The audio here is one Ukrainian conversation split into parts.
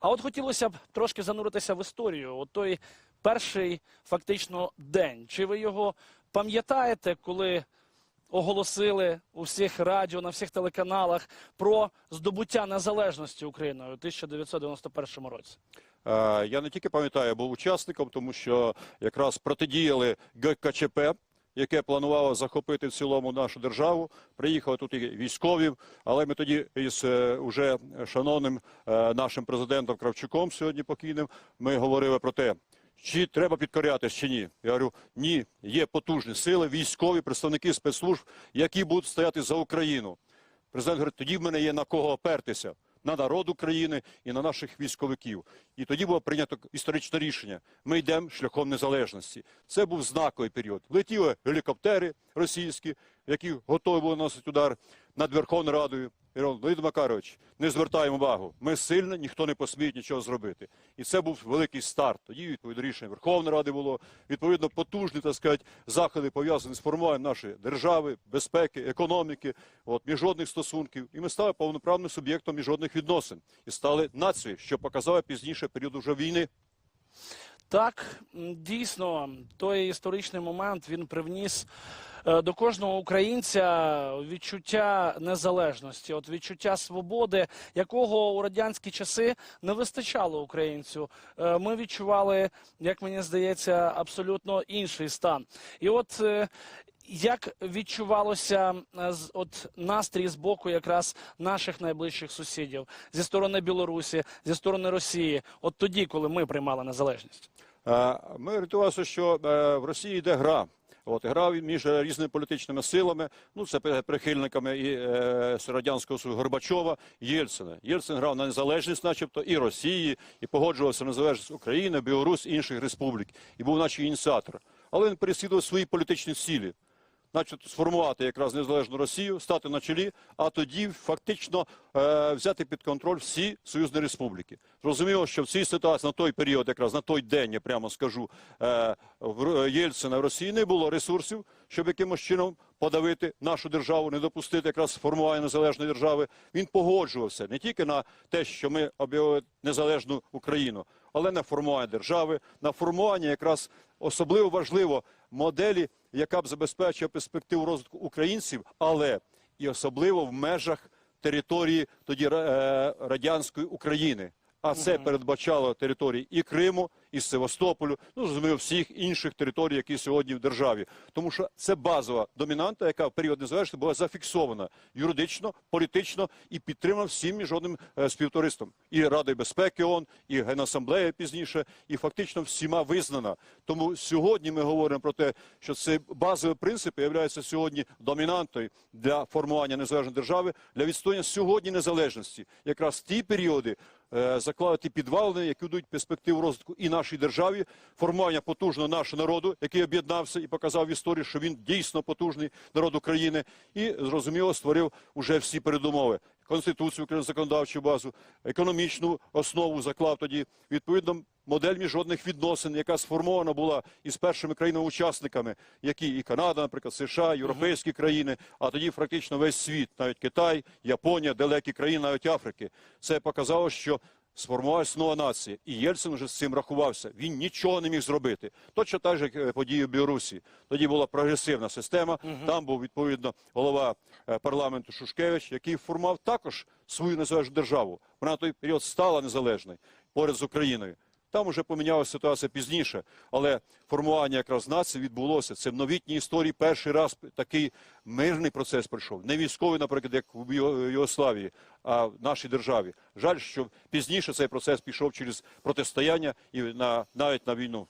А от хотілося б трошки зануритися в історію. От той перший фактично день. Чи ви його пам'ятаєте, коли оголосили у всіх радіо, на всіх телеканалах про здобуття незалежності Україною у 1991 році? Е, Я не тільки пам'ятаю, я був учасником, тому що якраз протидіяли ГКЧП, яке планувало захопити в цілому нашу державу. Приїхали тут і військові, але ми тоді із е, уже шановним е, нашим президентом Кравчуком, сьогодні покійним, ми говорили про те. Чи треба підкорятись, чи ні? Я говорю, ні, є потужні сили, військові, представники спецслужб, які будуть стояти за Україну. Президент говорить, тоді в мене є на кого опертися. На народ України і на наших військовиків. І тоді було прийнято історичне рішення. Ми йдемо шляхом незалежності. Це був знаковий період. Летіли гелікоптери російські, які готові були носити удар над Верховною Радою. Леонід Макарович, не звертаємо увагу. Ми сильні, ніхто не посміє нічого зробити. І це був великий старт. Тоді відповідно рішення Верховної Ради було відповідно потужні, так сказати, заходи пов'язані з формуванням нашої держави, безпеки, економіки, от міжнародних стосунків. І ми стали повноправним суб'єктом міжнародних відносин і стали нацією, що показало пізніше період вже війни. Так, дійсно, той історичний момент він привніс е, до кожного українця відчуття незалежності, от відчуття свободи, якого у радянські часи не вистачало українцю. Е, Ми відчували, як мені здається, абсолютно інший стан. І от е, як відчувалося е, от настрій з боку якраз наших найближчих сусідів зі сторони Білорусі, зі сторони Росії, от тоді, коли ми приймали незалежність. Е, Ми орієнтувалися, що е, в Росії йде гра. От гра між різними політичними силами, ну це при- прихильниками і е, радянського Союзу Горбачова, Єльцина. Єльцин грав на незалежність, начебто, і Росії, і погоджувався на незалежність України, Білорусь, і інших республік, і був наче ініціатор. Але він переслідував свої політичні цілі. Значить, сформувати якраз незалежну Росію, стати на чолі, а тоді фактично е, взяти під контроль всі союзні республіки. Зрозуміло, що в цій ситуації на той період, якраз на той день, я прямо скажу, е, в Єльцина в Росії не було ресурсів, щоб якимось чином подавити нашу державу, не допустити якраз формування незалежної держави. Він погоджувався не тільки на те, що ми об'явили незалежну Україну, але на формування держави, на формування якраз особливо важливо моделі, яка б забезпечила перспективу розвитку українців, але і особливо в межах території тоді е, радянської України. А це передбачало території і Криму, і Севастополю, ну зрозуміло, всіх інших територій, які сьогодні в державі. Тому що це базова домінанта, яка в період незалежності була зафіксована юридично, політично і підтримана всім міжнародним е, співтовариством. І Радою безпеки ООН, і Генасамблея пізніше, і фактично всіма визнана. Тому сьогодні ми говоримо про те, що це базові принципи являються сьогодні домінантою для формування незалежної держави, для відстояння сьогодні незалежності. Якраз ті періоди е, заклали підвалини, які дадуть перспективу розвитку і нашій державі, формування потужного нашого народу, який об'єднався і показав в історії, що він дійсно потужний народ України, і зрозуміло створив уже всі передумови. Конституцію, України, законодавчу базу, економічну основу заклав тоді відповідно модель міжнародних відносин, яка сформована була із першими країнами-учасниками, які і Канада, наприклад, США, європейські країни, а тоді практично весь світ, навіть Китай, Японія, далекі країни, навіть Африки. Це показало, що сформувалася нова нація, і Єльцин вже з цим рахувався. Він нічого не міг зробити. Точно так же, як е, події в Білорусі. Тоді була прогресивна система. Там був відповідно голова е, парламенту Шушкевич, який формував також свою незалежну державу. Вона на той період стала незалежною поряд з Україною. Там уже помінялася ситуація пізніше, але формування якраз нації відбулося. Це в новітній історії перший раз такий мирний процес пройшов. Не військовий, наприклад, як в Йогославії, а в нашій державі. Жаль, що пізніше цей процес пішов через протистояння і на навіть на війну.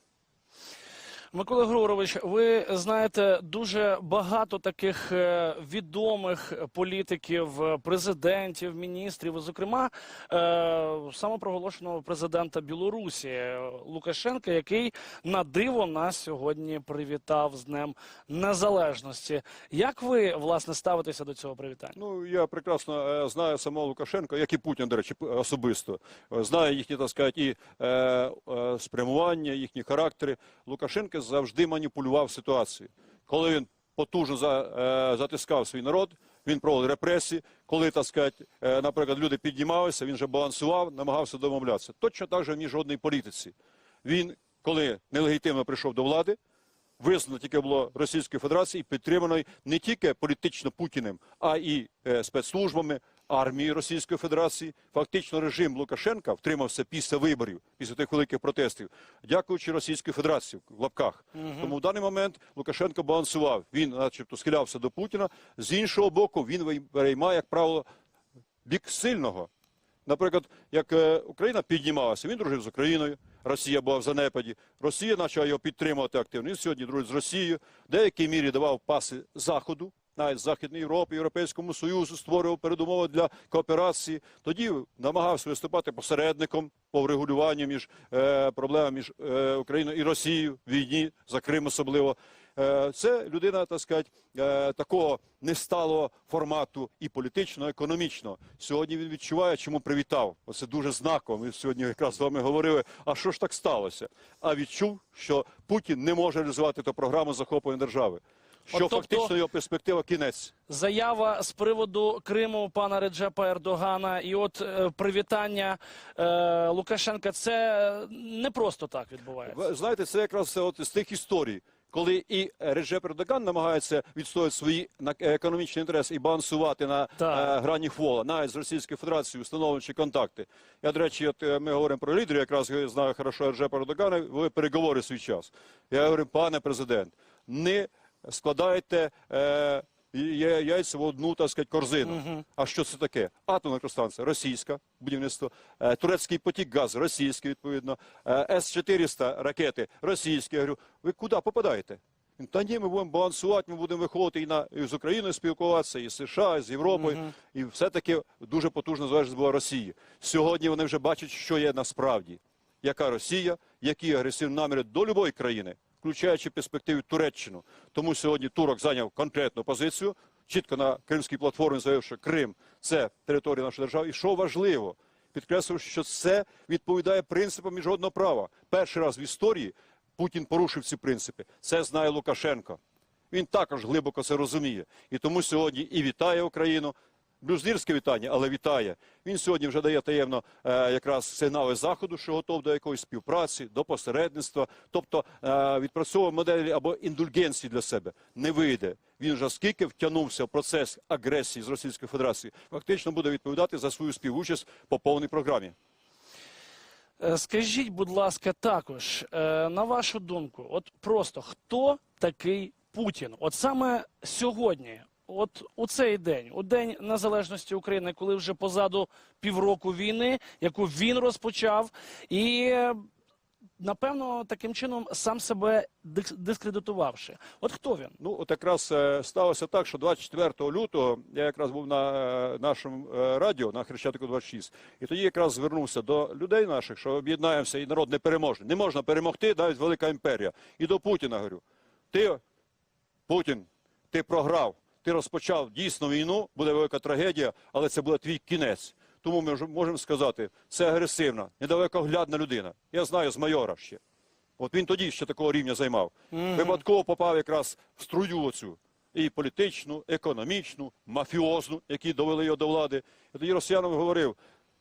Микола Григорович, ви знаєте дуже багато таких е, відомих політиків, е, президентів, міністрів, зокрема е, самопроголошеного президента Білорусі Лукашенка, який на диво нас сьогодні привітав з Днем Незалежності. Як ви власне ставитеся до цього привітання? Ну я прекрасно знаю самого Лукашенка, як і Путін, до речі, особисто знаю їхні так сказати, і спрямування, їхні характери. Завжди маніпулював ситуацією. Коли він потужно за, е, затискав свій народ, Він проводив репресії. Коли, так сказати, е, наприклад, люди піднімалися, він вже балансував, намагався домовлятися. Точно так же в міжнародній політиці. Він, коли нелегітимно прийшов до влади, визнано тільки було Російської Федерації, підтриманої не тільки політично Путіним, а і е, спецслужбами армії Російської Федерації. Фактично режим Лукашенка втримався після виборів, після тих великих протестів, дякуючи Російській Федерації в лапках. Тому в даний момент Лукашенко балансував. Він, начебто, схилявся до Путіна. З іншого боку, він переймає, як правило, бік сильного. Наприклад, як е, Україна піднімалася, він дружив з Україною, Росія була в занепаді. Росія почала його підтримувати активно. Він сьогодні дружить з Росією. В деякій мірі давав паси Заходу, навіть Західної Європи, Європейському Союзу, створював передумови для кооперації. Тоді намагався виступати посередником по врегулюванню між е, проблемами між е, Україною і Росією війні, за Крим особливо. Е, Це людина, так сказати, е, такого несталого формату і політично, і економічно. Сьогодні він відчуває, чому привітав. Оце дуже знаково. Ми сьогодні якраз з вами говорили, а що ж так сталося? А відчув, що Путін не може реалізувати ту програму захоплення держави. Що тобто- фактично його перспектива кінець. Заява з приводу Криму пана Реджепа Ердогана і от е, привітання е, Лукашенка. Це не просто так відбувається. Ви знаєте, це якраз от з тих історій, коли і Реджеп Ердоган намагається відстояти свої на- економічні інтереси і балансувати на е, грані фола, навіть з Російською Федерацією, встановлюючи контакти. Я, до речі, от е, ми говоримо про лідерів, якраз знаю хорошо Реджепа Ердогана, ви переговори свій час. Я говорю, пане президент, не складайте е, яйця в одну, так сказати, корзину. А що це таке? Атомна електростанція російська, будівництво, е, турецький потік газу, російський, відповідно, е, С-400 ракети, російські. Я говорю, ви куди попадаєте? Він, Та ні, ми будемо балансувати, ми будемо виходити і, на, і з Україною спілкуватися, і з США, і з Європою. І все-таки дуже потужна залежність була Росії. Сьогодні вони вже бачать, що є насправді. Яка Росія, які агресивні наміри до будь-якої країни, включаючи перспективу Туреччину. Тому сьогодні Турок зайняв конкретну позицію, чітко на кримській платформі заявив, що Крим це територія нашої держави. І що важливо, підкреслив, що це відповідає принципам міжнародного права. Перший раз в історії Путін порушив ці принципи. Це знає Лукашенко. Він також глибоко це розуміє. І тому сьогодні і вітає Україну. Блюзнірське вітання, але вітає. Він сьогодні вже дає таємно е, якраз сигнали заходу, що готов до якоїсь співпраці, до посередництва. Тобто е, відпрацьовує моделі або індульгенції для себе. Не вийде. Він вже скільки втягнувся в процес агресії з Російської Федерації, фактично буде відповідати за свою співучасть по повній програмі. Е, Скажіть, будь ласка, також е, на вашу думку, от просто хто такий Путін? От саме сьогодні, от у цей день, у день незалежності України, коли вже позаду півроку війни, яку він розпочав, і напевно таким чином сам себе дискредитувавши. От хто він? Ну, от якраз е, сталося так, що 24 лютого я якраз був на е, нашому е, радіо на Хрещатику 26, і тоді якраз звернувся до людей наших, що об'єднаємося і народ не переможний. Не можна перемогти, навіть велика імперія. І до Путіна говорю: ти, Путін, ти програв, ти розпочав дійсно війну, буде велика трагедія, але це буде твій кінець. Тому ми можемо сказати, це агресивна, недалекоглядна людина. Я знаю з майора ще. От він тоді ще такого рівня займав. Випадково попав якраз в струю оцю. І політичну, економічну, мафіозну, які довели його до влади. І тоді росіянам говорив,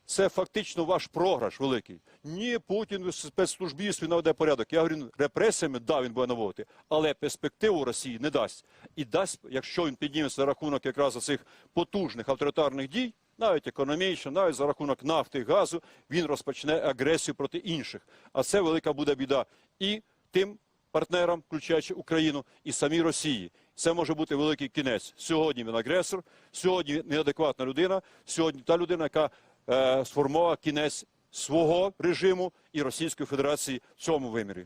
це фактично ваш програш великий. Ні, Путін спецслужбіст, він наведе порядок. Я говорю, репресіями, да, він буде наводити, але перспективу Росії не дасть. І дасть, якщо він підніметься за рахунок якраз цих потужних авторитарних дій, навіть економічно, навіть за рахунок нафти і газу, він розпочне агресію проти інших. А це велика буде біда і тим партнерам, включаючи Україну, і самій Росії. Це може бути великий кінець. Сьогодні він агресор, сьогодні неадекватна людина, сьогодні та людина, яка е, сформувала кінець свого режиму і Російської Федерації в цьому вимірі.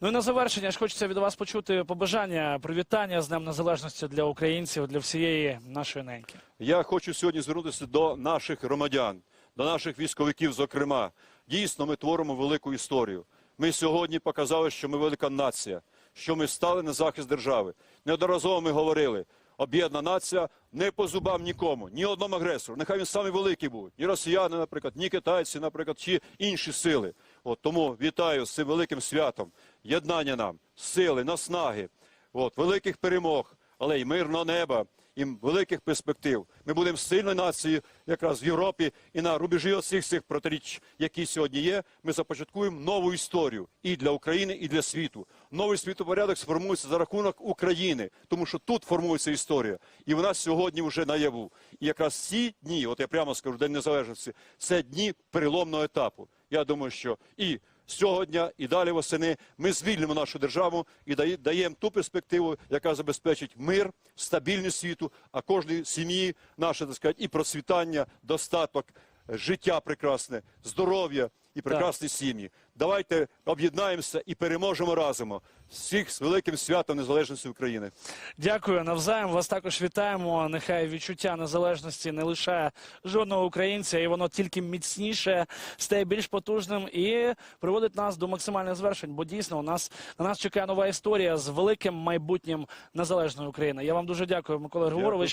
Ну і на завершення ж хочеться від вас почути побажання, привітання з Днем Незалежності для українців, для всієї нашої неньки. Я хочу сьогодні звернутися до наших громадян, до наших військовиків, зокрема. Дійсно, ми творимо велику історію. Ми сьогодні показали, що ми велика нація, що ми стали на захист держави. Неодноразово ми говорили, об'єднана нація не по зубам нікому, ні одному агресору. Нехай він самий великий був. Ні росіяни, наприклад, ні китайці, наприклад, чи інші сили. От тому вітаю з цим великим святом, єднання нам, сили, наснаги, от, великих перемог, але й мирного неба. їм великих перспектив. Ми будемо сильною нацією якраз в Європі і на рубежі оцих цих протиріч, які сьогодні є. Ми започаткуємо нову історію і для України, і для світу. Новий світопорядок сформується за рахунок України, тому що тут формується історія, і вона сьогодні вже наяву. І якраз ці дні, от я прямо скажу, День Незалежності, це дні переломного етапу. Я думаю, що і дня, і далі восени ми звільнимо нашу державу і дає- даємо ту перспективу, яка забезпечить мир, стабільність світу, а кожній сім'ї наше так сказати, і процвітання, достаток, життя прекрасне, здоров'я і прекрасні сім'ї. Давайте об'єднаємося і переможемо разом. Всіх з великим святом незалежності України. Дякую навзаєм. Вас також вітаємо. Нехай відчуття незалежності не лишає жодного українця, і воно тільки міцніше стає більш потужним і приводить нас до максимальних звершень. Бо дійсно у нас на нас чекає нова історія з великим майбутнім незалежної України. Я вам дуже дякую, Микола Григорович.